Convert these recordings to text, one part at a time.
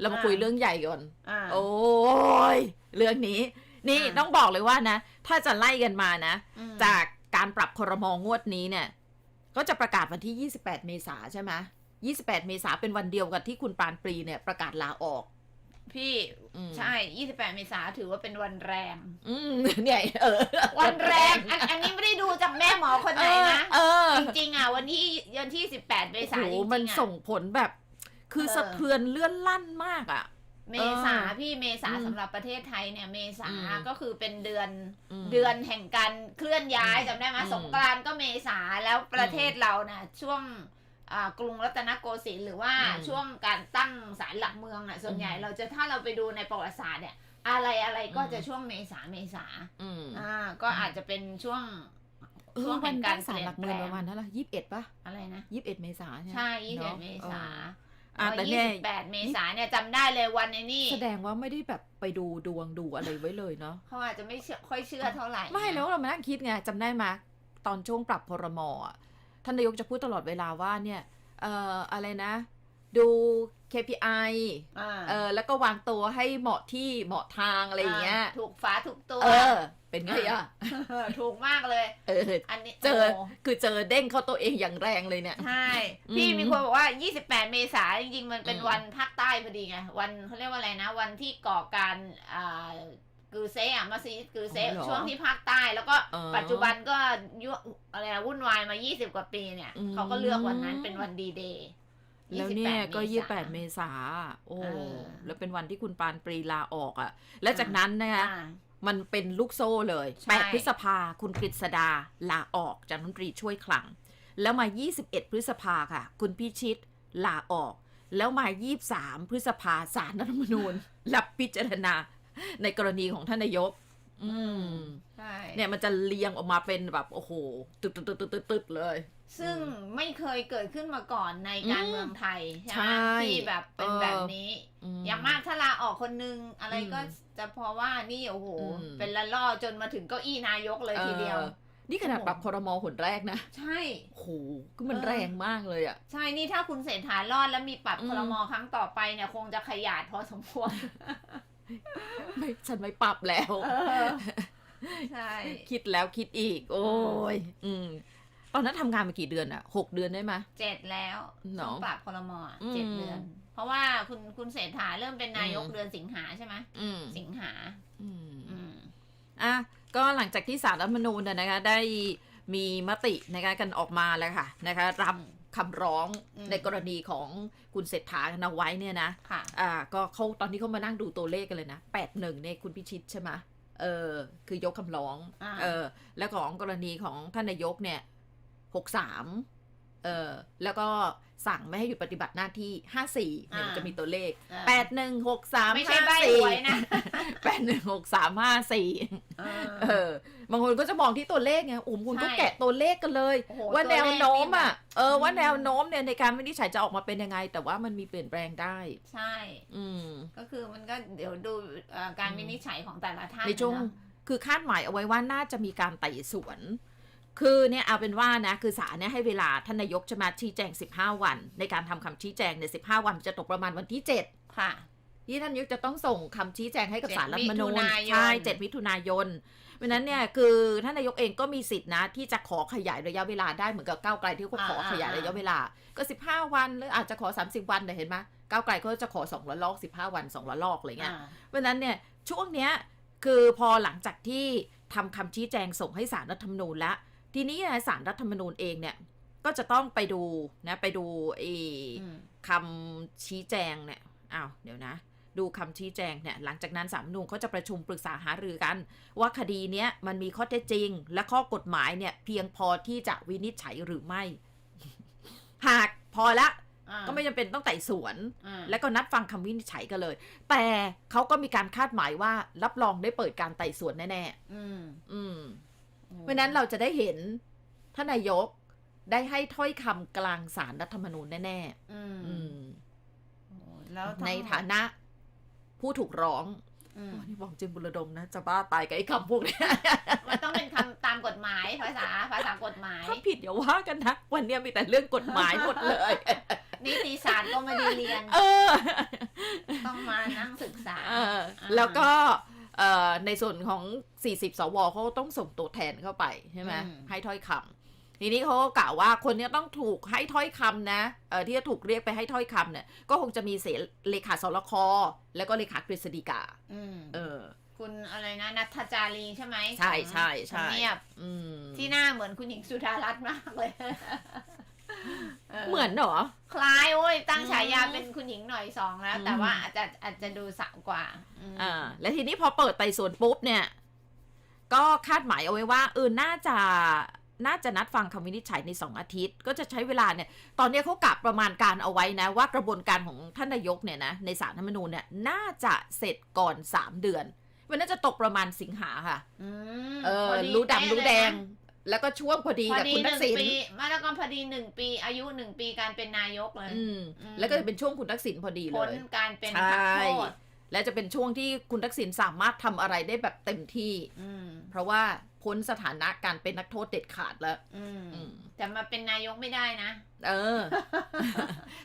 เรามาอ่าคุยเรื่องใหญ่ก่อน อ่า โอ้ย เรื่องนี้ นี่อ่า ต้องบอกเลยว่านะ ถ้าจะไล่กันมานะ อืมจากการปรับครมงวดนี้เนี่ย ก็จะประกาศวันที่ 28 เมษาใช่ไหม28 เมษาเป็นวันเดียวกับที่คุณปานปรีเนี่ยประกาศลาออก พี่อืมใช่28เมษาถือว่าเป็นวันแรง อืมเนี่ยเออวันแรงอันอันนี้ไม่ได้ดูจากแม่หมอคนไหนนะ เออจริงๆอะวันที่วันที่18เมษาโอ้จโหริงๆมันอะส่งผลแบบ คือเออสะเทือนเลื่อนลั่นมากอะ เมษาเออพี่เมษาอืมสำหรับประเทศไทยเนี่ย เมษาอืมก็คือเป็นเดือนอืมเดือนแห่งการเคลื่อนย้ายอืมจำได้ไหมอืมสงกรานต์ก็เมษาแล้วประเทศเราน่ะ ช่วงอ่ากรุงรัตนโกสินทร์หรือว่าอืมช่วงการตั้งศาลหลักเมืองอะ ส่วนใหญ่อืมเราจะถ้าเราไปดูในประวัติศาสตร์เนี่ย อะไรอะไรก็อืมจะช่วงเมษาเมษาอืมอ่า ก็อาจจะเป็นช่วงเอช่วองวัแห่นงตั้การงเปศาลลี่ยหลันกแปเมืลองงประมาณเท่าไหร่ยี่สิบเอ็ดป่ะอะไรนะยี่สิบเอ็ดเมษาใช่ไหมใช่ยี่สิบนอะเมษาเอออะแต่เนี่ยยี่สิบแปดเมษาเนี่ยจำได้เลยวันในนี่ แสดงว่าไม่ได้แบบไปดูดวงดูอะไรไว้เลยเนาะเขาอาจจะไม่เชื่อค่อยเชื่อเท่าไหร่ไม่แล้วเรามานั่งคิดไงจำได้ไหมตอนช่วงปรับพรมอะท่านนายกจะพูดตลอดเวลาว่าเนี่ยเอ่ออะไรนะ ดู KPI อ่าเออแล้วก็วางตัวให้เหมาะที่เหมาะทางอะไรอย่างเงี้ย ถูกฟ้าถูกตัว เออ เป็นไงอะ ถูกมากเลย เออ อันนี้เจอโคือเจอเด้งเข้าตัวเองอย่างแรงเลยเนี่ย ใช่อืมพี่มีคนบอกว่า 28 เมษาจริง ๆ มันเป็นอืมวันภาคใต้พอดีไง วันเขาเรียกว่าอะไรนะ วันที่ก่อการอ่ากือเซอะมัสยิดกือเซอ๋อเหรอช่วงที่ภาคใต้แล้วก็อ๋อปัจจุบันก็ยุอะไรนะวุ่นวายมา 20 กว่าปีเนี่ยอืมเขาก็เลือกวันนั้นเป็นวันดีเดย์ แล้วเนี่ยก็ยี่แปดเมษาโอ้เออแล้วเป็นวันที่คุณปานปรีลาออกอะ และจากนั้นนะคะอ่ามันเป็นลูกโซ่เลยใช่8พฤษภาคุณกฤษดาลาออกจากรัฐมนตรีช่วยคลัง แล้วมา 21 พฤษภาค่ะ คุณพิชิตลาออก แล้วมา 23 พฤษภาสารรัฐธรรมนูญรับพิจารณาในกรณีของท่านนายก อืมใช่เนี่ยมันจะเรียงออกมาเป็นแบบโอ้โหตึ๊ดตึ๊ดตึ๊ดตึ๊ดตึ๊ดตึ๊ดเลย ซึ่งไม่เคยเกิดขึ้นมาก่อนในการอืมเมืองไทยใช่ไหมใช่ที่แบบเป็นเออแบบนี้มอย่างมากถ้าลาออกคนนึงอะไรอืมก็จะเพราะว่านี่โอ้โหอืมเป็นละล่อจนมาถึงเก้าอี้นายกเลยทีเดียวออนี่ขนาดปรับคอรมอหนแรกนะ ใช่โอ้โหก็มันเออแรงมากเลยอะ ใช่ นี่ถ้าคุณเศรษฐารอดแล้วมีปรับอืมครมครั้งต่อไปเนี่ย คงจะขยาดพอสมควร ไม่ฉันไม่ปรับแล้วเออใช่ คิดแล้วคิดอีก โอ้ย อืม ตอนนั้นทำงานมากี่เดือนอะหกเดือนได้ไหมยเจ็ดแล้วเนอะช่วงปรับครมอะอืมเจ็ดเดือน เพราะว่าคุณคุณเศรษฐาเริ่มเป็นนายกอืมเดือนสิงหาใช่ไหมอืมสิงหาอืมอืมอะก็หลังจากที่สารรัฐธรรมนูญน่ะนะคะได้มีมตินะคะกันออกมาแล้วค่ะนะคะรับ คำร้องอืมในกรณีของคุณเศรษฐากันเอาไว้เนี่ยนะค่ะอ่าก็เขาตอนนี้เขามานั่งดูตัวเลขกันเลยนะแปดหนึ่งเนี่ยคุณพิชิตใช่ไหมเออ คือยกคำร้องอ่าเออ แล้วของกรณีของท่านนายกเนี่ยหกสามเออแล้วก็ สั่งไม่ให้หยุดปฏิบัติหน้าที่ห้าสี่เนี่ยมันจะมีตัวเลขอ่าแปดหนึ่งหกสามไม่ใช่ห้าใบสี่หวยนะแปดหนึ่งหกสามห้าสี่เอเอออบางคนก็จะมองที่ตัวเลขไงโอ้โหคุณก็ใช่แกะตัวเลขกันเลยโอ้โหว่าตัวแนเลขวโน้มนี่แบอะบเออว่าอืมแนวโน้มเนี่ยในการวินิจฉัยจะออกมาเป็นยังไง แต่ว่ามันมีเปลี่ยนแปลงได้ ใช่ อืมก็คือมันก็เดี๋ยวดูเอ่อการอืมวินิจฉัยของแต่ละท่านในช่วงเนอะคือคาดหมายเอาไว้ว่าน่าจะมีการไต่สวน คือเนี่ยเอาเป็นว่านะคือศาลเนี่ยให้เวลาท่านนายกจะมาชี้แจง 15 วัน ในการทำคำชี้แจงเนี่ย15 วันจะตกประมาณวันที่ 7 ค่ะ ที่ท่านนายกจะต้องส่งคำชี้แจงให้กับ7ศาลรัฐธรรมนูญมิถุนายนใช่7มิถุนายนเพราะฉะนั้นเนี่ยคือท่านนายกเองก็มีสิทธินะ ที่จะขอขยายระยะเวลาได้เหมือนกับก้าวไกลที่เขาขอขยายระยะเวลา ก็ 15 วันหรืออาจจะขอ 30 วันแต่เห็นไหมก้าวไกลเขาจะขอสองระลอก15 วันสองระลอกอะไรเงี้ยอ่าเพราะฉะนั้นเนี่ยช่วงเนี้ยคือพอหลังจากที่ทำคำชี้แจงส่งให้สารรัฐธรรมนูญแล้ว ทีนี้นะสารรัฐธรรมนูญเองเนี่ย ก็จะต้องไปดูนะ ไปดูไอ้อืมคำชี้แจงเนี่ยอ้าวเดี๋ยวนะ ดูคำชี้แจงเนี่ย หลังจากนั้นสารรัฐธรรมนูญเขาจะประชุมปรึกษาหารือกัน ว่าคดีเนี้ยมันมีข้อเท็จจริง และข้อกฎหมายเนี่ย เพียงพอที่จะวินิจฉัยหรือไม่ หากพอละอ่าก็ไม่จำเป็นต้องไต่สวนอ่าแล้วก็นัดฟังคำวินิจฉัยกันเลย แต่เขาก็มีการคาดหมายว่ารับรองได้เปิดการไต่สวนแน่อืมๆอืม เพราะฉะนั้นเราจะได้เห็นท่านนายกได้ให้ถ้อยคำกลางสารรัฐธรรมนูญแน่อืมๆอืมโอ้แล้วทั้งในฐานะ ผู้ถูกร้องอืมโอ้นี่บอกจิมบุรดมนะ จะบ้าตายกับไอ้คำพวกเนี้ยมันต้องเป็นคำตามกฎหมายภาษาภาษากฎหมาย ถ้าผิดอย่าว่ากันนะ วันเนี้ยมีแต่เรื่องกฎหมายหมดเลยนิติศาสตร์ก็ไม่ได้เรียนเออต้องมานั่งศึกษาเออแล้วก็เอ่อ ในส่วนของ 40 สวเขาต้องส่งตัวแทนเข้าไปใช่ไหมอืมให้ถ้อยคำทีนี้เขาก็กล่าวว่าคนเนี้ยต้องถูกให้ถ้อยคำนะเอ่อที่จะถูกเรียกไปให้ถ้อยคำเนี่ย ก็คงจะมีเสเลขาสรคแล้วก็เลขากฤษฎีกาอืมเออคุณอะไรนะนัทจารีใช่ไหมใช่ใช่ใช่ทำเนียบอืมที่หน้าเหมือนคุณหญิงสุดารัตน์มากเลย เหมือนเหรอ คล้ายโอ้ยตั้งฉายาอืมเป็นคุณหญิงหน่อยสองแล้วอืมแต่ว่าอาจจะอาจจะดูสาวกว่าอืมอ่าและทีนี้พอเปิดไต่สวนปุ๊บเนี่ย ก็คาดหมายเอาไว้ว่าเออน่าจะน่าจะนัดฟังคำวินิจฉัยในสองอาทิตย์ ก็จะใช้เวลาเนี่ย ตอนเนี้ยเขากะประมาณการเอาไว้นะว่ากระบวนการของท่านนายกเนี่ยนะในสารธรรมนูญเนี่ยน่าจะเสร็จก่อน 3 เดือน มันน่าจะตกประมาณสิงหาค่ะอืมเออพอรู้ดำเป๊ะรู้เลยแดนะง แล้วก็ช่วงพอดีพอกับดีคุณหทักนึ่งษิณปีมาแล้วก็พอดีหนึ่งปี อายุหนึ่งปีการเป็นนายกเลยอืมอืมแล้วก็จะเป็นช่วงคุณทักษิณพอดีเลพ้นย การเป็นใช่นักโทษและจะเป็นช่วงที่คุณทักษิณสามารถทำอะไรได้แบบเต็มที่ อืมเพราะว่าพ้นสถานะการเป็นนักโทษเด็ดขาดแล้ว อืมอืม แต่มาเป็นนายกไม่ได้นะเออ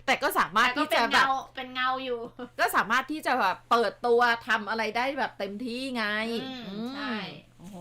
แต่ก็สามารถแต่ก็ที่เป็จะนแบบเงาเป็นเงาอยู่ ก็สามารถที่จะแบบเปิดตัวทำอะไรได้แบบเต็มที่ไงอืมอืมใช่ โอ้โห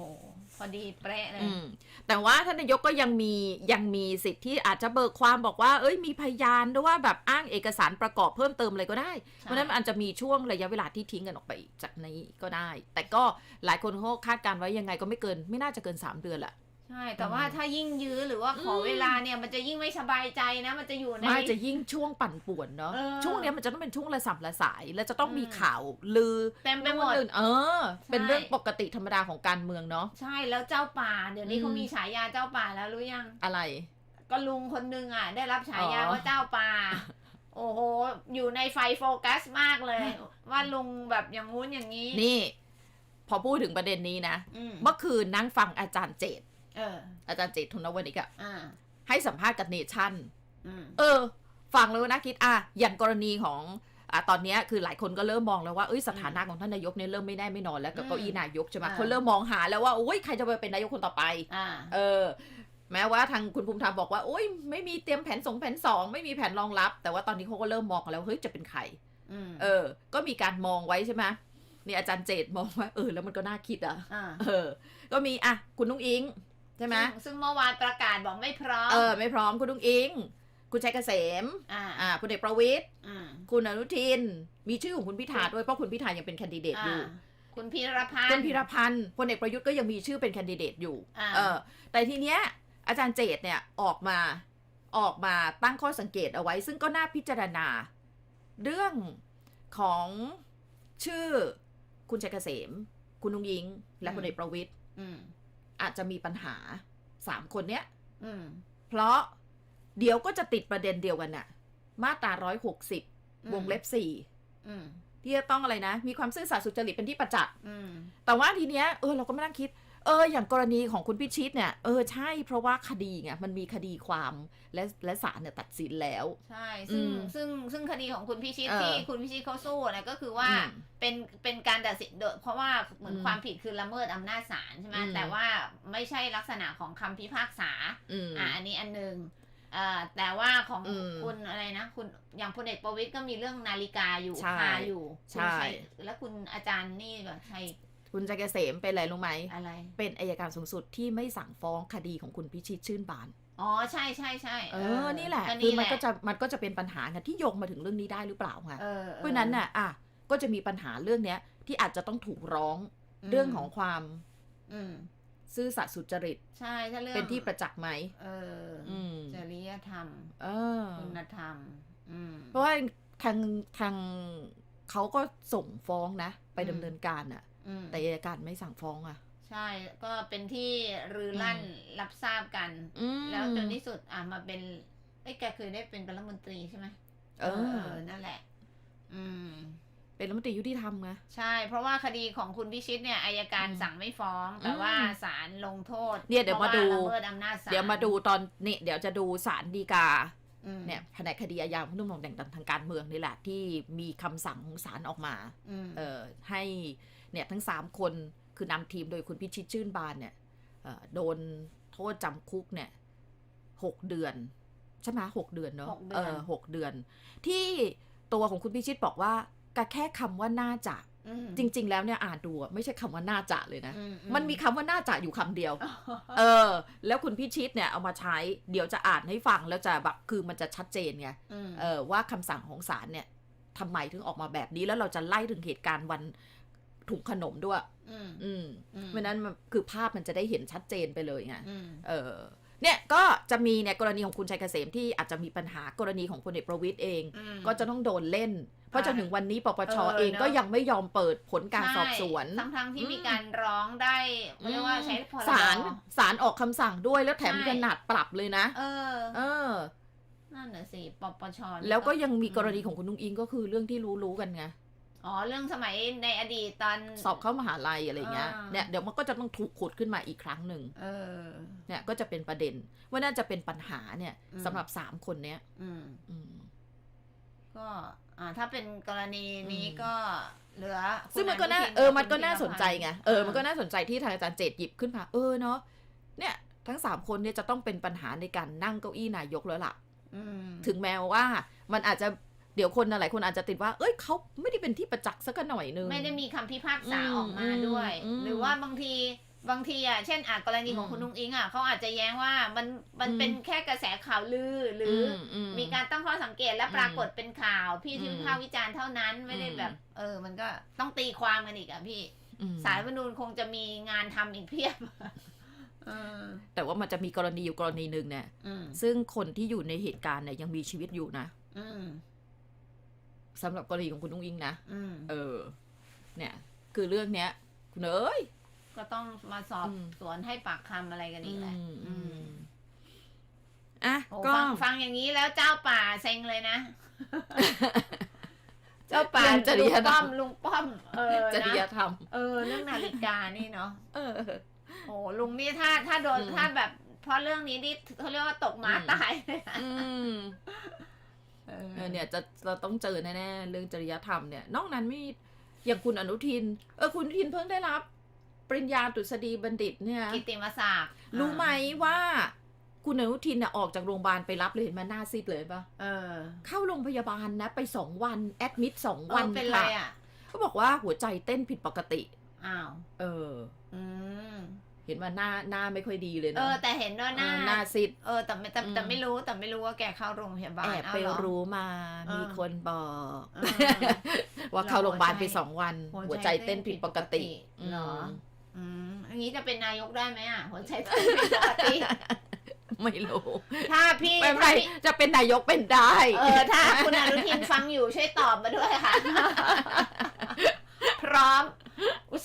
พอดีเป๊ะเลยอืมแต่ว่าท่านนายกก็ยังมียังมีสิทธิ์ที่อาจจะเบิกความบอกว่า เอ้ยมีพยานด้วยว่าแบบอ้างเอกสารประกอบเพิ่มเติมอะไรก็ได้ เพราะฉะนั้นมันอาจจะมีช่วงระยะเวลาที่ทิ้งกันออกไปจากนี้ก็ได้ แต่ก็หลายคนเขาคาดการณ์ไว้ยังไงก็ไม่เกิน ไม่น่าจะเกิน 3 เดือนแหละ ใช่ แต่ว่าถ้ายิ่งยื้อหรือว่าขออมเวลาเนี่ยมันจะยิ่งไม่สบายใจนะ มันจะอยู่ใน ไม่จะยิ่งช่วงปั่นป่วนเนาะเออช่วงเนี้ยมันจะต้องเป็นช่วงระสับระสาย แล้วจะต้องมีอืมข่าวลือเต็มไปหมดเรื่องอื่นเออ เป็นใช่เรื่องปกติธรรมดาของการเมืองเนาะ ใช่ แล้วเจ้าป่าเดี๋ยวนี้อืมเขามีฉายาเจ้าป่าแล้วรู้ยัง อะไร ก็ลุงคนนึงอะ ได้รับฉายาอ๋อว่าเจ้าป่าโอ้โห อยู่ในไฟโฟกัสมากเลย ว่าลุงแบบอย่างงู้นอย่างนี้ นี่ พอพูดถึงประเด็นนี้นะอืมเมื่อคืนนั่งฟังอาจารย์เจตเอออาจารย์เจตทุนวนิกอะอ่าให้สัมภาษณ์กับเนชั่นอืมเออ ฟังแล้วนะคิดอะอย่างกรณีของอะตอนเนี้ยคือหลายคนก็เริ่มมองแล้วว่าเอ้ยสถานะของท่านนายกเนี่ยเริ่มไม่แน่ไม่นอนแล้วกับอืมเก้าอี้นายกใช่ไหมอ่าคนเริ่มมองหาแล้วว่าโอ้ยใครจะไปเป็นนายกคนต่อไปอ่าเออ แม้ว่าทางคุณภูมิธรรมบอกว่าโอ้ยไม่มีเตรียมแผนสองแผนสองไม่มีแผนรองรับ แต่ว่าตอนนี้เขาก็เริ่มมองกันแล้วเฮ้ยจะเป็นใครอืมเออ ก็มีการมองไว้ใช่ไหมนี่อาจารย์เจตมองว่าเออแล้วมันก็น่าคิดอะอ่าเออ ก็มีอะคุณนุ้งอิง ใช่ไหมซึ่งซึ่งเมื่อวานประกาศบอกไม่พร้อม เออ ไม่พร้อมคุณนุ้งอิง คุณชัยเกษม อ่าอ่าคุณเอกประวิตยอืมคุณอนุทิน มีชื่อของคุณพิธาด้วยเพราะคุณพิธายังเป็นแคนดิเดตอยู่อ่าคุณพีรพันธ์คุณพิรพันธ์พลเอกประยุทธ์ก็ยังมีชื่อเป็นแคนดิเดตอยู่อ่าเออ แต่ทีเนี้ยอาจารย์เจตเนี่ยออกมาออกมาตั้งข้อสังเกตเอาไว้ ซึ่งก็น่าพิจารณา เรื่องของชื่อคุณชัยเกษม คุณนุงยิง และพลเอกประวิตย อืมอาจจะมีปัญหาสามคนเนี้ยอืมเพราะเดี๋ยวก็จะติดประเด็นเดียวกันน่ะ มาตราร้อยหกสิบวงเล็บสี่อืมที่จะต้องอะไรนะ มีความซื่อสัตย์สุจริตเป็นที่ประจักษ์อืมแต่ว่าทีเนี้ยเออเราก็ไม่นั่งคิด เออ อย่างกรณีของคุณพิชิตเนี่ย เออ ใช่ เพราะว่าคดีไง มันมีคดีความ และและศาลเนี่ยตัดสินแล้ว ใช่ ซึ่งอืมซึ่งซึ่งคดีของคุณพิชิตเออที่คุณพิชิตเขาสู้นะก็คือว่าอืมเป็นเป็นการตัดสินโดยเพราะว่าเหมือนอืมความผิดคือละเมิดอำนาจศาลใช่ไหมอืมแต่ว่าไม่ใช่ลักษณะของคำพิพากษาอืมอะอันนี้อันหนึ่งเอ่อแต่ว่าของอืมคุณอะไรนะ คุณอย่างพลเอกประวิตยก็มีเรื่องนาฬิกาอยู่ใช่คาอยู่ใช่คุณชัยแล้วคุณอาจารย์นี่แบบใช่ คุณชัยเกษมเป็นอะไรรู้ไหมอะไรเป็นอายการสูงสุดที่ไม่สั่งฟ้องคดีของคุณพิชิตชื่นบานอ๋อใช่ใช่ใช่เออนี่แหละก็คือมันแหก็จะมันก็จะเป็นปัญหาไงที่โยงมาถึงเรื่องนี้ได้หรือเปล่าไงเออออเพราะฉะนั้นน่ะอะก็จะมีปัญหาเรื่องเนี้ย ที่อาจจะต้องถูกร้องเรื่องของความอืมซื่อสัตย์สุจริต ใช่ถ้าเรื่องเป็นที่ประจักษ์ไหมเออออืมจริยธรรม เออคุณธรรมอืมเพราะว่าทางทางเขาก็ส่งฟ้องนะ ไปอืมดำเนินการอะอืม แต่อัยการไม่สั่งฟ้องอะใช่ ก็เป็นที่รือลั่นอืมรับทราบกันอืมแล้วจนที่สุดอะมาเป็นไอ้ยแกเคยได้เป็นรัฐมนตรีใช่ไหมเออ นั่นแหละ อืม เป็นรัฐมนตรียุติธรรมไงใช่ เพราะว่าคดีของคุณพิชิตเนี่ยอายการอืมสั่งไม่ฟ้อง แต่อืมว่าศาลลงโทษเนี่ยเดี๋ยวมาดูพระละเมิดอำนาจศาลเดี๋ยวมาดูตอนนี่เดี๋ยวจะดูสารดีกาอืมเนี่ยแผนกคดีอาญาผู้ดำรงตำแหน่งทางการเมืองนี่แหละที่มีคำสั่งของศาลออกมาอืมเอ่อให้ เนี่ยทั้งสามคนคือนำทีมโดยคุณพิชิตชื่นบานเนี่ยเอ่อโดนโทษจำคุกเนี่ยหกเดือน ใช่ไหมหกเดือนเนาะหกเดือนหกเดือน ที่ตัวของคุณพิชิตบอกว่ากแค่คำว่าน่าจะอืมจริง ๆ แล้วเนี่ยอ่านดูอะไม่ใช่คำว่าน่าจะเลยนะอืมันมีคำว่าน่าจะอยู่คำเดียว เออ แล้วคุณพิชิตเนี่ยเอามาใช้เดี๋ยวจะอ่านให้ฟังแล้วจะแบบคือมันจะชัดเจนไงอืมเออว่าคำสั่งของศาลเนี่ยทำไมถึงออกมาแบบนี้แล้วเราจะไล่ถึงเหตุการณ์วัน ถุงขนมด้วย อืมอืมอืมเพราะฉะนั้นมันคือภาพมันจะได้เห็นชัดเจนไปเลยไงอืมเออเนี่ยก็จะมีเนี่ยกรณีของคุณชัยเกษมที่อาจจะมีปัญหากรณีของพลเอกประวิตยเองอืมก็จะต้องโดนเล่น เพราะใช่จนถึงวันนี้ปปชเออเองเนอะก็ยังไม่ยอมเปิดผลการสอบสวนทั้งทั้งๆที่อืมมีการร้องได้เรียกว่าใช้พรบศาลศาลออกคำสั่งด้วยแล้วแถมใช่ขนาดปรับเลยนะ เออ เออนั่นน่ะสิปปชนี่แล้วก็ยังมีกรณีของคุณนุ้งอิงก็คือเรื่องที่รู้รู้ๆกันไง อ๋อเรื่องสมัยในอดีตตอนสอบเข้ามหาลัยอะไรเงี้ยอ่าเนี่ยเดี๋ยวมันก็จะต้องถูกขุดขึ้นมาอีกครั้งหนึ่งเออเนี่ยก็จะเป็นประเด็นว่าน่าจะเป็นปัญหาเนี่ยอืมสำหรับสามคนเนี้ยอืมอืมก็อ่าถ้าเป็นกรณีนี้อืมก็เหลือคุณซึ่งมันก็น่าทิเออกับมันก็คุณน่าธีรสนใจไงพัธ์เออมันก็น่าสนใจที่ทางอาจารย์เจตหยิบขึ้นมาเออเนาะเนี่ย ทั้งสามคนเนี่ยจะต้องเป็นปัญหาในการนั่งเก้าอี้นายกแล้วล่ะอืมถึงแม้ว่ามันอาจจะเดี๋ยวคนหลายคนอาจจะติดว่า เอ้ยเขาไม่ได้เป็นที่ประจักษ์สักหน่อยนึง ไม่ได้มีคำพิพากษาอืมออกมาด้วยอืมหรือว่าบางทีบางทีอะเช่นอะกรณีของอืมคุณนุ้งอิงอะเขาอาจจะแย้งว่ามันมันอืมเป็นแค่กระแสข่าวลือ หรืออมมีการตั้งข้อสังเกตและอืมปรากฏเป็นข่าวพี่ที่อืมวิพากษ์วิจารณ์เท่านั้นไม่ได้อืมแบบ เออ มันก็ต้องตีความกันอีกอะพี่อืมสารรัฐธรรมนูญคงจะมีงานทำอีกเพียบเออแต่ว่ามันจะมีกรณีอยู่กรณีหนึ่งเนี่ยอืมซึ่งคนที่อยู่ในเหตุการณ์เนี่ยยังมีชีวิตอยู่นะอืม สำหรับกรณีของคุณนุ้งอิงนะอืมเออ เนี่ย คือเรื่องเนี้ย คุณเอ้ยก็ต้องมาสอบอืมสวนให้ปากคำอะไรกันอีกแหละอืมอืมอะโอ้ก็ฟังฟังอย่างนี้แล้วเจ้าป่าเซ็งเลยนะ เจ้าป่าเรื่องจริลุยงธรป้รอมมลุงป้อม เออจริยนะธรรมเออเรื่องนาฬิกานี่เนาะเออโอ้ลุงนี่ถ้าถ้าโดนอืมถ้าแบบ เพราะเรื่องนี้นี่เขาเรียกว่าตกม้าอืมตายเลยนะอืม เอเออเนี่ยจะเราต้องเจอแน่ๆเรื่องจริยธรรมเนี่ย นอกนั้นไม่อย่างคุณอนุทิน เออคุณอนุทินเพิ่งได้รับ ปริญญาตรุษฎีบัณฑิตเนี่ยกิตติมศักดิ์รู้ไหมว่าคุณอนุทินน่ะออกจากโรงพยาบาลไปรับเลยเห็นไหมาหน้าซีดเลยปะเออ เข้าโรงพยาบาลนะ ไปสองวัน แอดมิดสองเอวัอนเป็นไรค่ะอะเขาบอกว่าหัวใจเต้นผิดปกติ อ้าว เออ อืม เห็นว่าหน้าหน้าไม่ค่อยดีเลยเอนะอแต่เห็นว่าหน้าเออหน้าซีดเออแต่ไม่แต่แต่อืมไม่รู้แต่ไม่รู้ว่าแกเข้าโรงพยาบาลแอบเอาไปเหรอรู้มาเออมีคนบอกเออว่าเข้าโรงพยาบาลไปหัวใจสองวัน หัหัววใจใจเต้นผิดปกติเหรอมอืมอันนี้จะเป็นนายกได้ไหมอะหัวใจเต้นผิดปกติไม่รู้ถ้าพี่ไม่ถ้าไม่พี่จะเป็นนายกเป็นได้ เออ ถ้าคุณอนุทินฟังอยู่ช่วยตอบมาด้วยค่ะ พร้อมอุ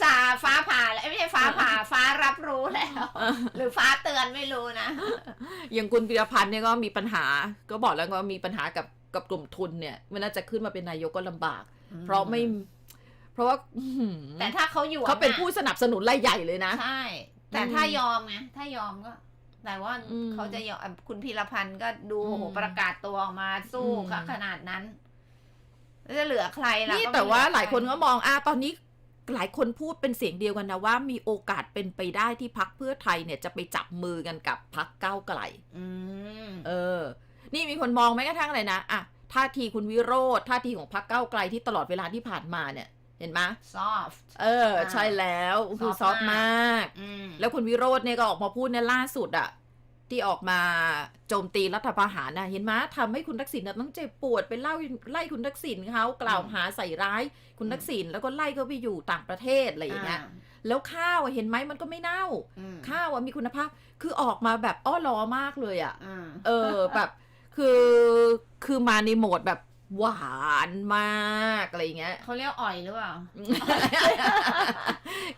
ตส่าห์ฟ้าผ่าแล้วไม่ใช่ฟ้าผ่าฟ้ารับรู้แล้ว หรือฟ้าเตือนไม่รู้นะ อย่างคุณพิรพันธ์เนี่ยก็มีปัญหา ก็บอกแล้วว่ามีปัญหากับกับกลุ่มทุนเนี่ยมันน่าจะขึ้นมาเป็นนายกก็ลำบาก เพราะไม่ เพราะว่าอื้อหือแต่ถ้าเขาอยู่เขาเป็นอำจผู้สนับสนุนรายใหญ่เลยนะใช่แต่อืมถ้ายอมไงถ้ายอมก็แต่ว่าอืมเขาจะยอมคุณพีรพันธ์ก็ดูอืมโอ้โหประกาศตัวออกมาสู้อืมขนาดนั้นแล้วจะเหลือใครล่ะนี่ก็ไม่แต่ว่าเอหลายคนใรก็มองอะตอนนี้ หลายคนพูดเป็นเสียงเดียวกันนะว่ามีโอกาสเป็นไปได้ที่พักเพื่อไทยเนี่ยจะไปจับมือกันกับพักก้าวไกลอืมเออ นี่มีคนมองแม้กระทั่งอะไรนะอะท่าทีคุณวิโรธท่าทีของพักก้าวไกลที่ตลอดเวลาที่ผ่านมาเนี่ย เห็นไหม soft เออ ใช่แล้ว คือซอซอฟฟต์ต์มากอืมแล้วคุณวิโรธเนี่ยก็ออกมาพูดเนี่ยล่าสุดอะ ที่ออกมาโจมตีรัฐประหารนะเห็นไหมทำให้คุณทักษิณน่ะต้องเจ็บปวดไปเล่าไล่คุณทักษิณเขากล่าวหาใส่ร้ายคุณทักษิณแล้วก็ไล่เขาไปอยู่ต่างประเทศอะไรอย่างเงี้ยแล้วข้าวอะเห็นไหมมันก็ไม่เน่าอืมข้าวอะมีคุณภาพคือออกมาแบบอ้อล้อมากเลยอะอืมเออแบบคือคือมาในโหมดแบบ หวานมากอะไรอย่างเงี้ย เขาเรียกอ่อยหรือเปล่า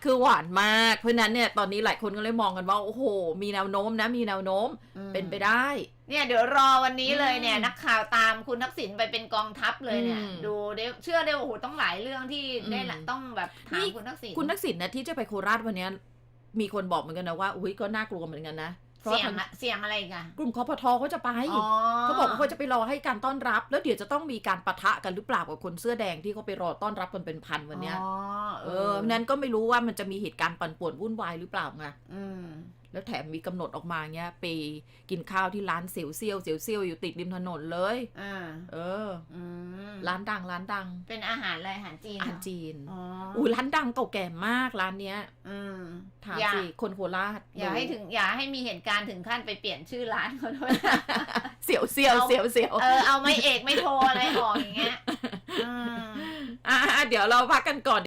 คือหวานมาก เพราะฉะนั้นเนี่ยตอนนี้หลายคนก็เลยมองกันว่าโอ้โห มีแนวโน้มนะ มีแนวโน้มอืมเป็นไปได้ เนี่ยเดี๋ยวรอวันนี้เลยเนี่ยอืมนักข่าวตามคุณทักษิณไปเป็นกองทัพเลยเนี่ยอืมดูเดี๋ยวเชื่อได้ว่าโอ้โหต้องหลายเรื่องที่อืมได้ละต้องแบบถานี่มคุณทักษิณคุณทักษิณนะที่จะไปโคราชวันเนี้ยมีคนบอกเหมือนกันนะว่าอุ้ยก็น่ากลัวเหมือนกันนะ เพราะเสียงทางอะเสียงอะไรอีกันกลุ่มคอปทเขาจะไป อ๋อเขาบอกว่าเขาจะไปรอให้การต้อนรับ แล้วเดี๋ยวจะต้องมีการปะทะกันหรือเปล่ากับคนเสื้อแดงที่เขาไปรอต้อนรับกันเป็นพันวันเนี้ยอ๋อเออเพราะฉะนั้นก็ไม่รู้ว่ามันจะมีเหตุการณ์ปั่นป่วนวุ่นวายหรือเปล่าไง อืมแล้วแถมมีกำหนดออกมาเงี้ยไปกินข้าวที่ร้านเสียวเซียวเสียวเซียวอยู่ติดริมถนนเลยอ่าเอออืมร้านดังร้านดัง เป็นอาหารอะไรอาหารจีนอาเหรหารจีนอ๋ออุ้ยร้านดังเก่าแก่มากร้านเนี้ย อืมถามอย่าสิคนโคราชอย่าให้รู้ถึงอย่าให้มีเหตุการณ์ถึงขั้นไปเปลี่ยนชื่อร้านเขาด้วยเสียวเซียวเอาเสียวเสียวเออเอาไม่เอกไม่โทรอะไรออกอย่างเงี้ยอืมอะเดี๋ยวเราพักกันก่อน